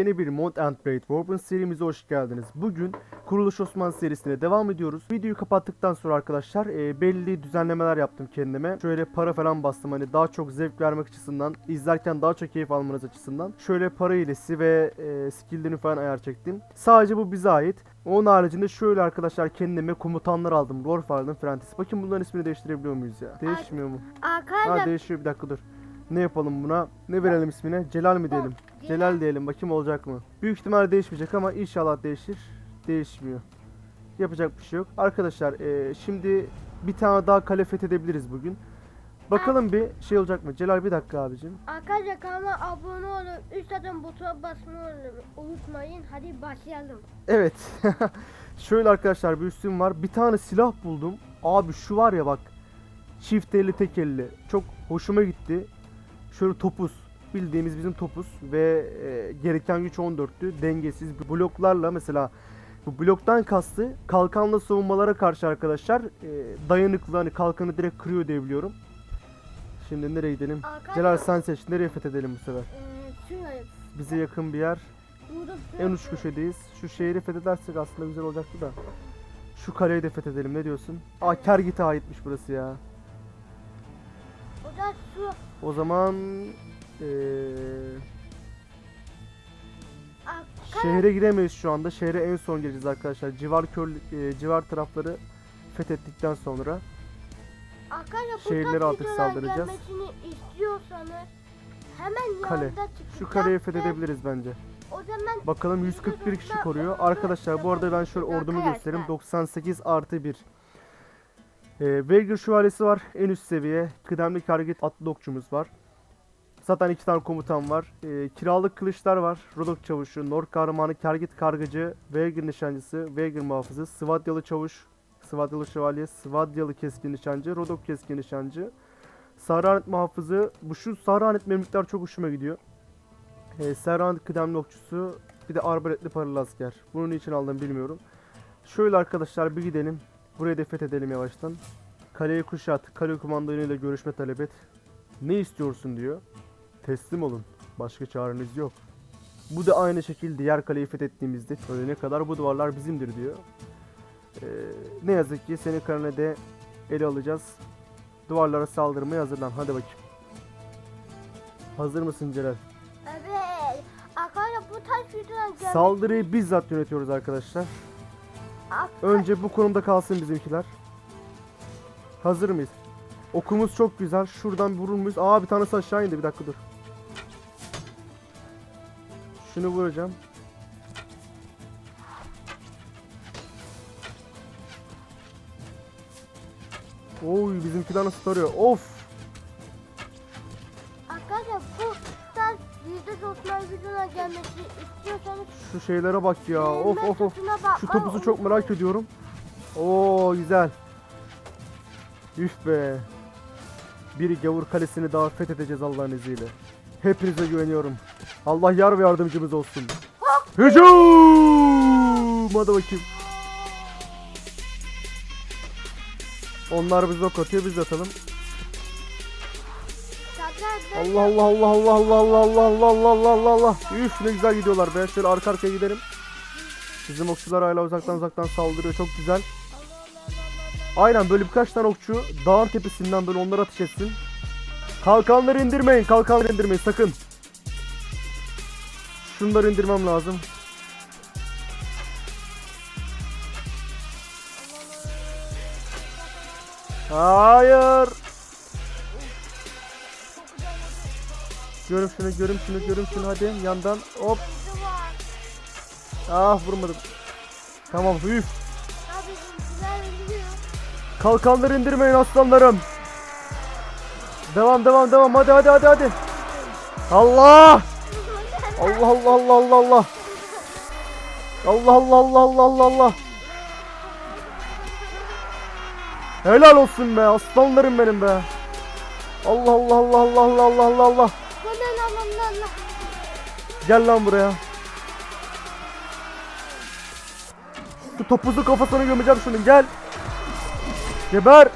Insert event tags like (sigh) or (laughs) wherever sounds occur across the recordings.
Yeni bir Mount and Blade Warpen serimize hoş geldiniz. Bugün Kuruluş Osman serisine devam ediyoruz. Videoyu kapattıktan sonra arkadaşlar e, belli düzenlemeler yaptım kendime. Şöyle para falan bastım hani daha çok zevk vermek açısından, izlerken daha çok keyif almanız açısından. Şöyle para hilesi ve e, skill'lerini falan ayar çektim. Sadece bu bize ait. Onun haricinde şöyle arkadaşlar kendime komutanlar aldım. Rolf aldım, Frentis. Bakın bunların ismini değiştirebiliyor muyuz ya? Değişmiyor mu? Ha Arkadaşlar değişiyor bir dakika dur. Ne yapalım buna? Ne verelim ismine? Celal mi diyelim? Celal diyelim bakayım olacak mı? Büyük ihtimal değişmeyecek ama inşallah değişir. Değişmiyor. Yapacak bir şey yok. Arkadaşlar eee, şimdi bir tane daha kale fethedebiliriz bugün. Bakalım bir şey olacak mı? Celal bir dakika abicim. arkadaşlar kanalıma abone olup üst adım butona basmayı unutmayın. Hadi başlayalım. Evet. (laughs) Şöyle arkadaşlar bir üstüm var. Bir tane silah buldum. Abi şu var ya bak. Çift elli tek elli. Çok hoşuma gitti. Şöyle topuz. Bildiğimiz bizim topuz. Ve e, gereken güç 14'tü. Dengesiz bloklarla mesela bu bloktan kastı kalkanla savunmalara karşı arkadaşlar e, dayanıklı hani kalkanı direkt kırıyor diye biliyorum. Şimdi nereye gidelim? Arkadaşlar Celal sen seç. Nereye fethedelim bu sefer? şuraya Bize yakın bir yer. burada En uç köşedeyiz. Şu şehri fethedersek aslında güzel olacaktı da. Şu kaleyi de fethedelim ne diyorsun? Aa Kergit'e aitmiş burası ya. O zaman arkadaşlar şehre giremeyiz şu anda. Şehre en son gireceğiz arkadaşlar. Civar kör eee, civar tarafları fethettikten sonra. arkadaşlar tarz artık saldıracağız. istiyorsanız hemen Kale. Şu kaleyi fethedebiliriz bence. O zaman Bakalım 141 kişi koruyor. Arkadaşlar bu arada ben şöyle ordumu göstereyim. 98 artı 1. Ee, Veigar şövalyesi var. En üst seviye. Kıdemli kargit atlı okçumuz var. Zaten iki tane komutan var. Ee, kiralık kılıçlar var. Rodok çavuşu, Nor kahramanı, Kargit kargıcı, Veigar nişancısı, Veigar muhafızı, Svadyalı çavuş, Svadyalı şövalye, Svadyalı keskin nişancı, Rodok keskin nişancı, Sarhanet muhafızı. Bu şu Sarhanet memlükler çok hoşuma gidiyor. E, Serhan kıdemli okçusu. Bir de arbaletli paralı asker. Bunun için aldım bilmiyorum. Şöyle arkadaşlar bir gidelim. Burayı da fethedelim yavaştan. Kaleyi kuşat. Kale kumandanıyla görüşme talep et. Ne istiyorsun diyor. Teslim olun. Başka çareniz yok. Bu da aynı şekilde diğer kaleyi fethettiğimizde ölene kadar bu duvarlar bizimdir diyor. Ee, ne yazık ki senin karını de ele alacağız. Duvarlara saldırmaya hazırlan. Hadi bakayım. Hazır mısın Celal? evet arkadaşlar bu tarz videolar Saldırıyı bizzat yönetiyoruz arkadaşlar. Önce bu konumda kalsın bizimkiler. Hazır mıyız? Okumuz çok güzel. Şuradan vurur muyuz? Aa bir tanesi aşağı indi. Bir dakika dur. Şunu vuracağım. Oy bizimkiler nasıl tarıyor? Of! Videolar gelmesini istiyorsanız Şu şeylere bak ya. Of of of. Şu topuzu çok merak ediyorum. Oo güzel. Üf be. Bir gavur kalesini daha fethedeceğiz Allah'ın izniyle. Hepinize güveniyorum. Allah yar ve yardımcımız olsun. Hücum! Hadi bakayım. Onlar bizi ok atıyor biz de atalım. Allah Allah Allah Allah Allah Allah Allah Allah Allah Allah Allah Allah Üf ne güzel gidiyorlar be. Şöyle arka arkaya gidelim. Bizim okçular hala uzaktan uzaktan saldırıyor. Çok güzel. Aynen böyle birkaç tane okçu dağın tepesinden böyle onları ateş etsin. Kalkanları indirmeyin. Kalkanları indirmeyin sakın. Şunları indirmem lazım. Hayır. Görüm şunu, görüm şunu, görüm şunu hadi yandan. Hop. Ah vurmadım. Tamam üf. Kalkanları indirmeyin aslanlarım. Devam devam devam hadi hadi hadi hadi. Allah! Allah Allah Allah Allah Allah. Allah Allah Allah Allah Allah Allah. Helal olsun be aslanlarım benim be. Allah Allah Allah Allah Allah Allah Allah Gel lan buraya. Şu topuzu kafasına gömeceğim şunun gel. Geber.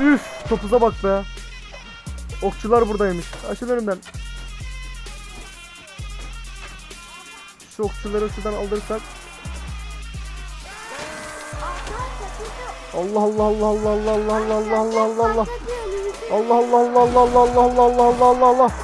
Üf topuza bak be. Okçular buradaymış. Açıl önümden. şu okçuları şuradan alırsak. Allah Allah Allah Allah Allah Allah Allah Allah Allah Allah Allah Allah Allah Allah Allah Allah Allah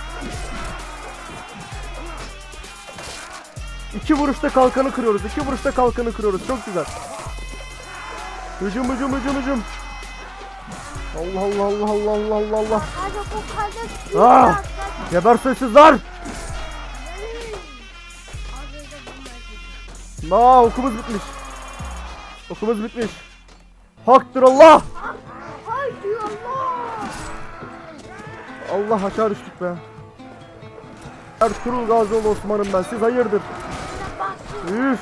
İki vuruşta kalkanı kırıyoruz. iki vuruşta kalkanı kırıyoruz. Çok güzel. Hücum hücum hücum hücum. Allah Allah Allah Allah Allah Allah Allah. Ah! Geber sessizler. Aa okumuz bitmiş. Okumuz bitmiş. Haktır Allah. Haydi Allah. Allah aşağı düştük be. Ertuğrul Gazioğlu Osman'ım ben. Siz hayırdır? Üf.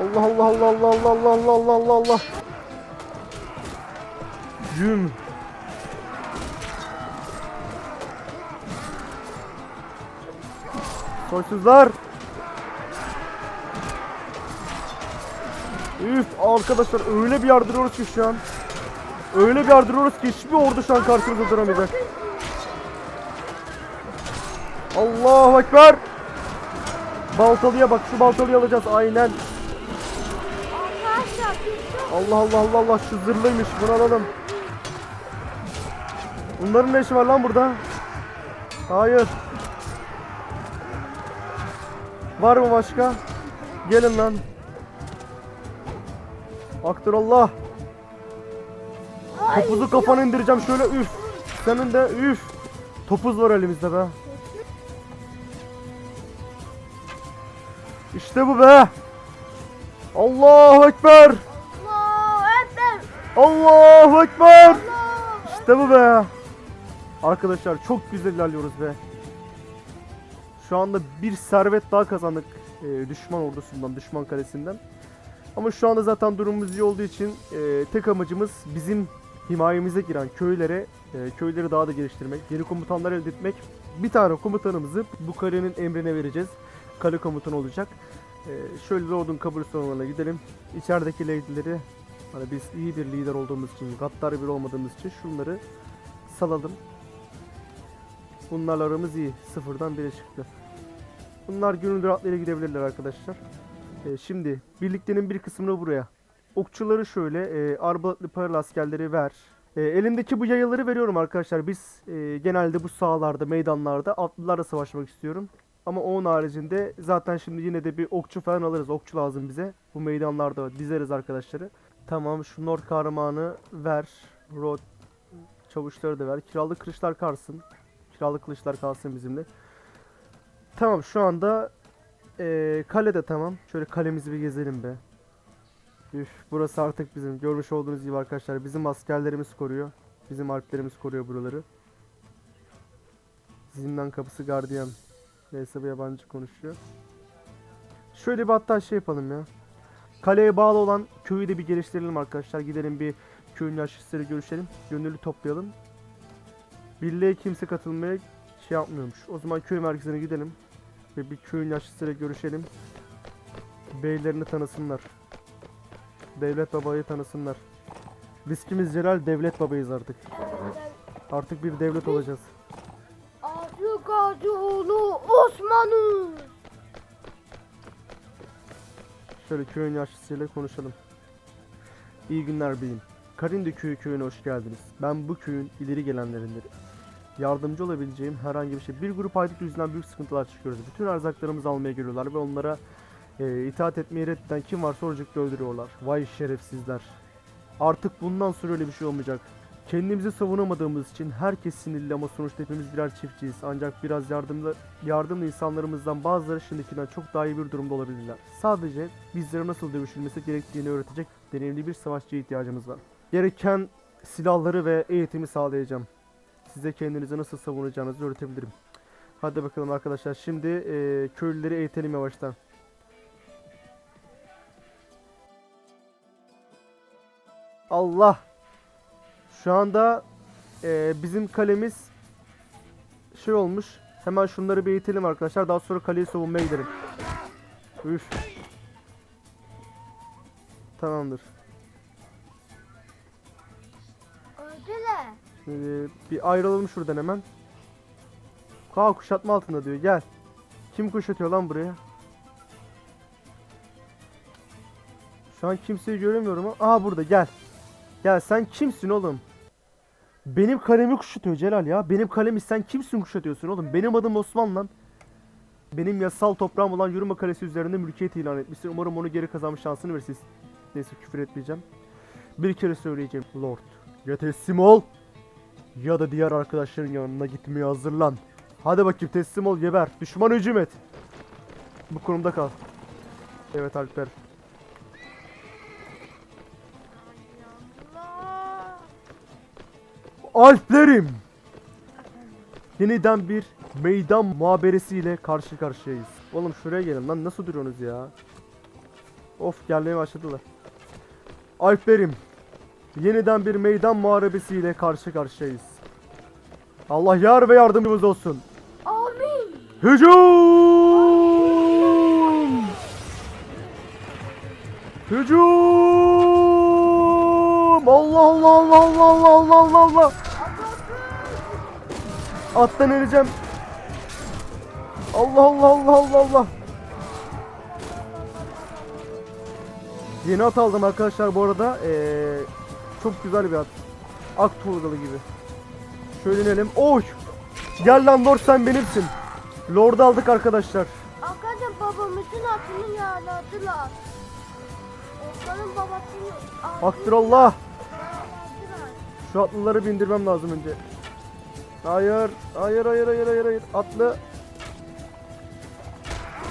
Allah Allah Allah Allah Allah Allah Allah Allah Allah Allah. Güm. Soysuzlar. Üf arkadaşlar öyle bir yardırıyoruz ki şu an. Öyle bir yardırıyoruz ki hiçbir ordu şu an karşımızda duramayacak. Allahu Ekber. Baltalıya bak şu baltalıyı alacağız aynen. Çok Allah Allah Allah Allah şu zırhlıymış bunu alalım. Bunların ne işi var lan burada? Hayır. Var mı başka? Gelin lan. Aktör Allah. Topuzu kafana indireceğim şöyle üf. Senin de üf. Topuz var elimizde be. İşte bu be. Allahu Ekber. Allahu Ekber. Allahu Ekber. Allah. İşte bu be. Arkadaşlar çok güzel ilerliyoruz be. Şu anda bir servet daha kazandık e, düşman ordusundan, düşman kalesinden. Ama şu anda zaten durumumuz iyi olduğu için e, tek amacımız bizim himayemize giren köylere, e, köyleri daha da geliştirmek, yeni komutanlar elde etmek. Bir tane komutanımızı bu kalenin emrine vereceğiz. Kale komutanı olacak. E, şöyle Lord'un kabristanlarına gidelim. İçerideki lady'leri Hani biz iyi bir lider olduğumuz için, gaddar bir olmadığımız için şunları salalım. Bunlarla aramız iyi. Sıfırdan bire çıktı. Bunlar gönül rahatlığıyla gidebilirler arkadaşlar. Ee, şimdi birliklerin bir kısmını buraya. Okçuları şöyle, e, arbaletli paralı askerleri ver. E, elimdeki bu yayaları veriyorum arkadaşlar. Biz e, genelde bu sahalarda, meydanlarda atlılarla savaşmak istiyorum. Ama onun haricinde zaten şimdi yine de bir okçu falan alırız. Okçu lazım bize. Bu meydanlarda dizeriz arkadaşları. Tamam şu Nord kahramanı ver. Rod çavuşları da ver. Kiralık kılıçlar kalsın. Kiralık kılıçlar kalsın bizimle. Tamam şu anda eee kale de tamam. Şöyle kalemizi bir gezelim be. Üf burası artık bizim. Görmüş olduğunuz gibi arkadaşlar bizim askerlerimiz koruyor. Bizim alplerimiz koruyor buraları. Zindan kapısı gardiyan. Neyse bu yabancı konuşuyor. Şöyle bir hatta şey yapalım ya. Kaleye bağlı olan köyü de bir geliştirelim arkadaşlar. Gidelim bir köyün yaşlılarıyla görüşelim. Gönüllü toplayalım. Birliğe kimse katılmaya şey yapmıyormuş. O zaman köy merkezine gidelim. Ve bir köyün yaşlısıyla görüşelim. Beylerini tanısınlar. Devlet babayı tanısınlar. Biz kimiz Celal devlet babayız artık. Artık bir devlet olacağız. Gazioğlu Osman'ı. Şöyle köyün yaşlısıyla konuşalım. İyi günler beyim. Karindi köyü köyüne hoş geldiniz. Ben bu köyün ileri gelenlerindenim. Yardımcı olabileceğim herhangi bir şey. Bir grup haydut yüzünden büyük sıkıntılar çıkıyoruz. Bütün erzaklarımızı almaya geliyorlar ve onlara e, itaat etmeyi reddeden kim varsa oracıkta öldürüyorlar. Vay şerefsizler. Artık bundan sonra öyle bir şey olmayacak. Kendimizi savunamadığımız için herkes sinirli ama sonuçta hepimiz birer çiftçiyiz. Ancak biraz yardımlı, yardımlı insanlarımızdan bazıları şimdikinden çok daha iyi bir durumda olabilirler. Sadece bizlere nasıl dövüşülmesi gerektiğini öğretecek deneyimli bir savaşçıya ihtiyacımız var. Gereken silahları ve eğitimi sağlayacağım. Size kendinizi nasıl savunacağınızı öğretebilirim. Hadi bakalım arkadaşlar şimdi e, köylüleri eğitelim yavaştan. Allah şu anda e, bizim kalemiz şey olmuş. Hemen şunları bir eğitelim arkadaşlar. Daha sonra kaleyi savunmaya gidelim. Üf. Tamamdır. Öldüler. Şimdi bir ayrılalım şuradan hemen. Kaa kuşatma altında diyor. Gel. Kim kuşatıyor lan buraya? Şu an kimseyi göremiyorum. Aha burada gel. Gel sen kimsin oğlum? Benim kalemi kuşatıyor Celal ya. Benim kalemi sen kimsin kuşatıyorsun oğlum? Benim adım Osman lan. Benim yasal toprağım olan Yuruma Kalesi üzerinde mülkiyet ilan etmişsin. Umarım onu geri kazanma şansını verirsin. Neyse küfür etmeyeceğim. Bir kere söyleyeceğim. Lord. Ya teslim ol. Ya da diğer arkadaşların yanına gitmeye hazırlan. Hadi bakayım teslim ol geber. Düşman hücum et. Bu konumda kal. Evet Alper. Alplerim. Yeniden bir meydan muhaberesiyle karşı karşıyayız. Oğlum şuraya gelin lan nasıl duruyorsunuz ya? Of gelmeye başladılar. Alplerim. Yeniden bir meydan muharebesiyle karşı karşıyayız. Allah yar ve yardımcımız olsun. Amin. Hücum! Hücum! Allah Allah Allah Allah Allah Allah Allah. Attan ineceğim. Allah Allah Allah Allah Allah! Yeni at aldım arkadaşlar bu arada. Ee, çok güzel bir at. Ak tuğlalı gibi. Şöyle inelim. Oy! Gel lan Lord sen benimsin. Lord aldık arkadaşlar. Arkadaşlar babamızın atını yağladılar. Osman'ın babasını Akdirallah. yağladılar. Şu atlıları bindirmem lazım önce. Hayır. Hayır hayır hayır hayır hayır. Atlı.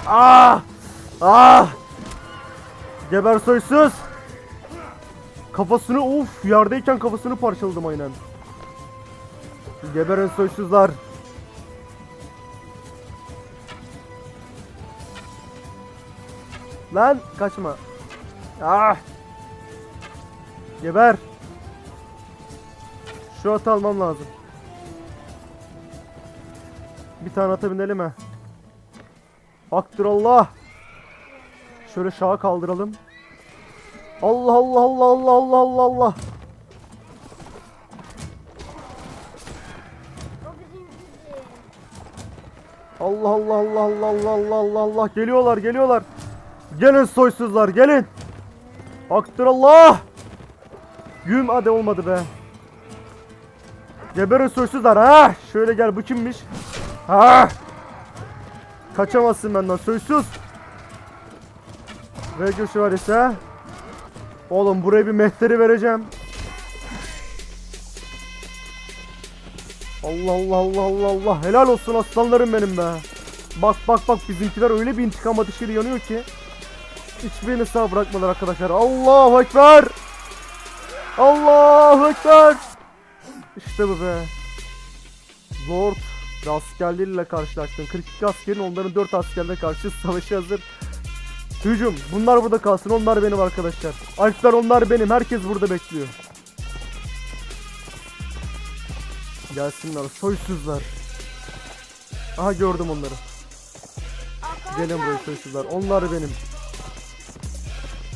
Ah! Ah! Geber soysuz. Kafasını uf yerdeyken kafasını parçaladım aynen. Geberin soysuzlar. Lan kaçma. Ah! Geber. Şu atı almam lazım. Bir tane ata binelim ha. Haktır Allah. Şöyle şaha kaldıralım. Allah Allah Allah Allah Allah Allah Allah. Allah Allah Allah Allah Allah Allah Allah Allah geliyorlar geliyorlar. Gelin soysuzlar gelin. Haktır Allah. Güm hadi olmadı be. Geberin soysuzlar ha. Şöyle gel bu kimmiş? Ha. Kaçamazsın benden soysuz. Ve göçü var ise. Oğlum buraya bir mehteri vereceğim. Allah Allah Allah Allah Allah helal olsun aslanlarım benim be. Bak bak bak bizimkiler öyle bir intikam ateşiyle yanıyor ki. Hiçbirini sağ bırakmadılar arkadaşlar. Allahu Ekber. Allahu Ekber. İşte bu be. Lord ve askerleriyle karşılaştın. 42 askerin onların 4 askerine karşı savaşa hazır. Hücum. Bunlar burada kalsın. Onlar benim arkadaşlar. Alpler onlar benim. Herkes burada bekliyor. Gelsinler soysuzlar. Aha gördüm onları. Gelin buraya soysuzlar. Onlar benim.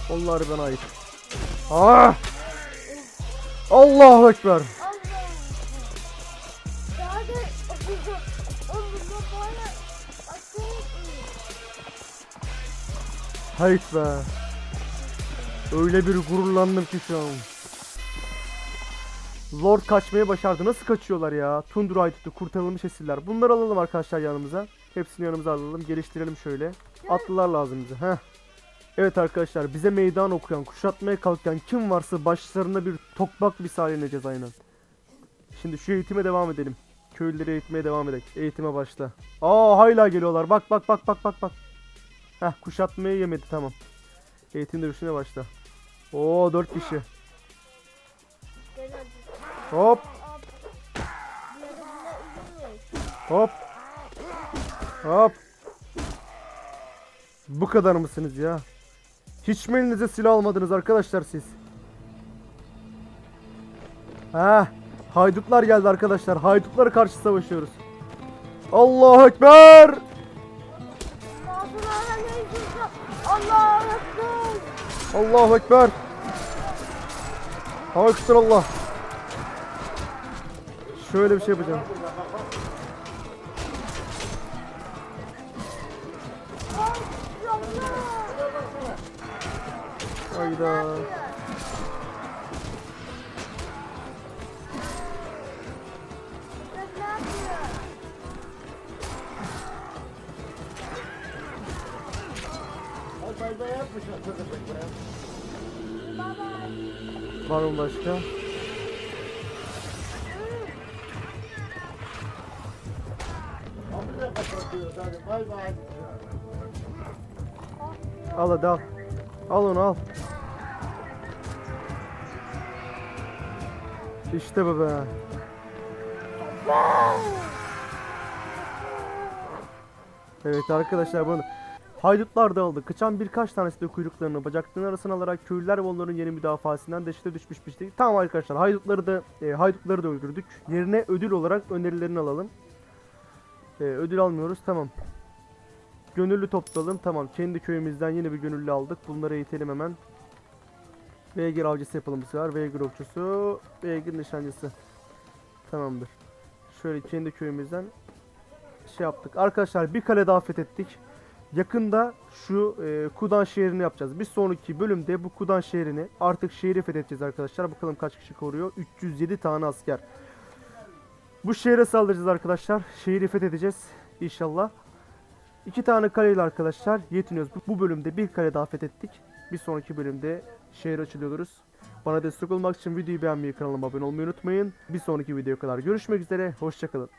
Onlar bana ait. Ah! Allahu Ekber. Hayt be. Öyle bir gururlandım ki şu an. Lord kaçmayı başardı. Nasıl kaçıyorlar ya? Tundra Aydut'u kurtarılmış esirler. Bunları alalım arkadaşlar yanımıza. Hepsini yanımıza alalım. Geliştirelim şöyle. Atlılar lazım bize. Heh. Evet arkadaşlar bize meydan okuyan, kuşatmaya kalkan kim varsa başlarına bir tokmak misali ineceğiz aynen. Şimdi şu eğitime devam edelim. Köylüleri eğitmeye devam edelim. Eğitime başla. Aa hala geliyorlar. Bak bak bak bak bak bak. Heh kuşatmayı yemedi tamam. Eğitim dövüşüne başla. Oo 4 kişi. Hop hop. Hop. Bu kadar mısınız ya? Hiç mi elinize silah almadınız arkadaşlar siz? Heh. Haydutlar geldi arkadaşlar. Haydutlara karşı savaşıyoruz. Allahu Ekber. Allahu Ekber. Haykırsın Allah. Şöyle bir şey yapacağım. Hayda. Var mı başka? Al hadi al. Al onu al. İşte bu be. Evet arkadaşlar bunu Haydutlar dağıldı. Kaçan birkaç tanesi de kuyruklarını bacaklarının arasına alarak köylüler ve onların yeni müdafasından dehşete düşmüştü. Tamam arkadaşlar haydutları da e, haydutları da öldürdük. Yerine ödül olarak önerilerini alalım. E, ödül almıyoruz tamam. Gönüllü toplayalım tamam. Kendi köyümüzden yeni bir gönüllü aldık. Bunları eğitelim hemen. Beygir avcısı yapalım bu sefer. Beygir okçusu. Beygir nişancısı. Tamamdır. Şöyle kendi köyümüzden şey yaptık. Arkadaşlar bir kale daha fethettik. Yakında şu e, Kudan şehrini yapacağız. Bir sonraki bölümde bu Kudan şehrini artık şehri fethedeceğiz arkadaşlar. Bakalım kaç kişi koruyor. 307 tane asker. Bu şehre saldıracağız arkadaşlar. Şehri fethedeceğiz inşallah. İki tane kaleyle arkadaşlar yetiniyoruz. Bu- bölümde bir kale daha fethettik. Bir sonraki bölümde şehir açılıyoruz. Bana destek olmak için videoyu beğenmeyi, kanalıma abone olmayı unutmayın. Bir sonraki videoya kadar görüşmek üzere. Hoşçakalın.